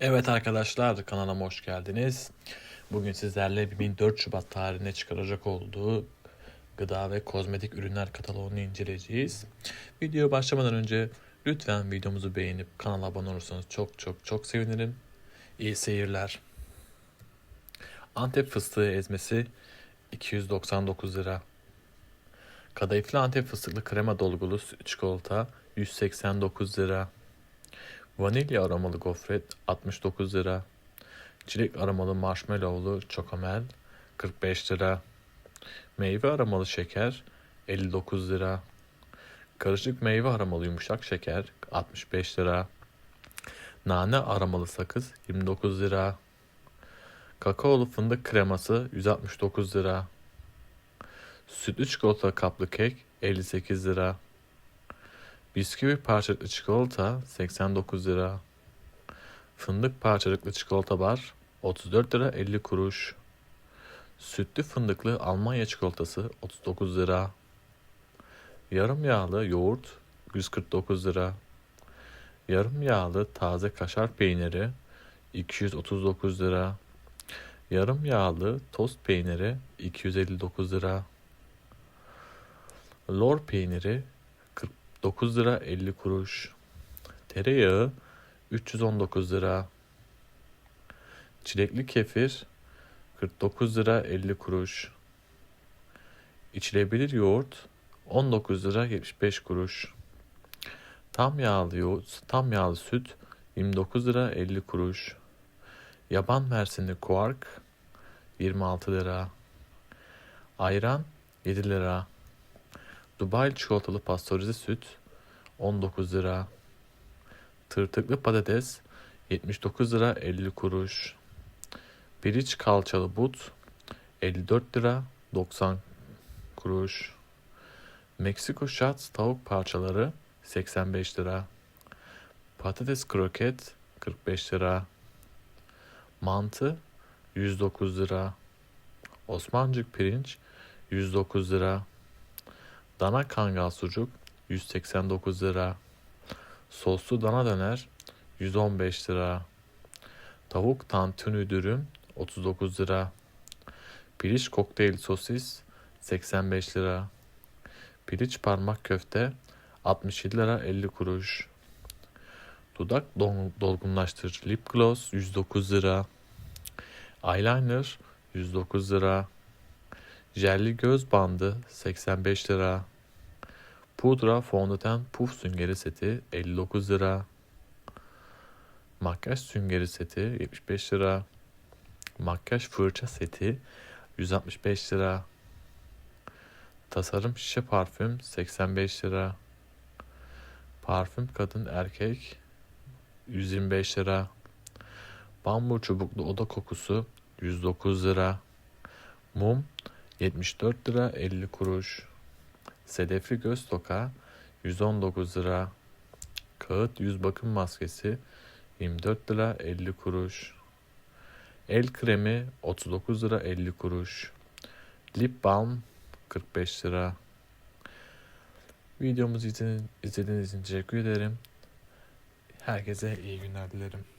Evet arkadaşlar kanalıma hoş geldiniz. Bugün sizlerle 14 Şubat tarihine çıkaracak olduğu gıda ve kozmetik ürünler kataloğunu inceleyeceğiz. Video başlamadan önce lütfen videomuzu beğenip kanala abone olursanız çok çok çok sevinirim. İyi seyirler. Antep fıstığı ezmesi 299 lira. Kadayıflı Antep fıstıklı krema dolgulu çikolata 189 lira. Vanilya aromalı gofret 69 lira. Çilek aromalı marshmallowlu çokomel 45 lira. Meyve aromalı şeker 59 lira. Karışık meyve aromalı yumuşak şeker 65 lira. Nane aromalı sakız 29 lira. Kakaolu fındık kreması 169 lira. Sütlü çikolata kaplı kek 58 lira. Bisküvi parçalıklı çikolata 89 lira. Fındık parçalıklı çikolata bar 34 lira 50 kuruş. Sütlü fındıklı Almanya çikolatası 39 lira. Yarım yağlı yoğurt 149 lira. Yarım yağlı taze kaşar peyniri 239 lira. Yarım yağlı tost peyniri 259 lira. Lor peyniri 49 lira 50 kuruş. Tereyağı 319 lira. Çilekli kefir 49 lira 50 kuruş. İçilebilir yoğurt 19 lira 75 kuruş. Tam yağlı yoğurt, tam yağlı süt 29 lira 50 kuruş. Yaban mersinli kuark 26 lira. Ayran 7 lira. Dubai çikolatalı pastörize süt 19 lira. Tırtıklı patates 79 lira 50 kuruş. Piriç kalçalı but 54 lira 90 kuruş. Meksiko Shots tavuk parçaları 85 lira. Patates kroket 45 lira. Mantı 109 lira. Osmancık pirinç 109 lira. Dana kangal sucuk 189 lira. Soslu dana döner 115 lira. Tavuk tantuni dürüm 39 lira. Piliç kokteyl sosis 85 lira. Piliç parmak köfte 67 lira 50 kuruş. Dudak dolgunlaştırıcı lip gloss 109 lira. Eyeliner 109 lira. Jelli göz bandı 85 lira. Pudra fondöten puf süngeri seti 59 lira. Makyaj süngeri seti 75 lira. Makyaj fırça seti 165 lira. Tasarım şişe parfüm 85 lira. Parfüm kadın erkek 125 lira. Bambu çubuklu oda kokusu 109 lira. Mum 74 lira 50 kuruş. Sedefli göz toka 119 lira. Kağıt yüz bakım maskesi 24 lira 50 kuruş. El kremi 39 lira 50 kuruş. Lip balm 45 lira. Videomuzu izlediğiniz için teşekkür ederim. Herkese iyi günler dilerim.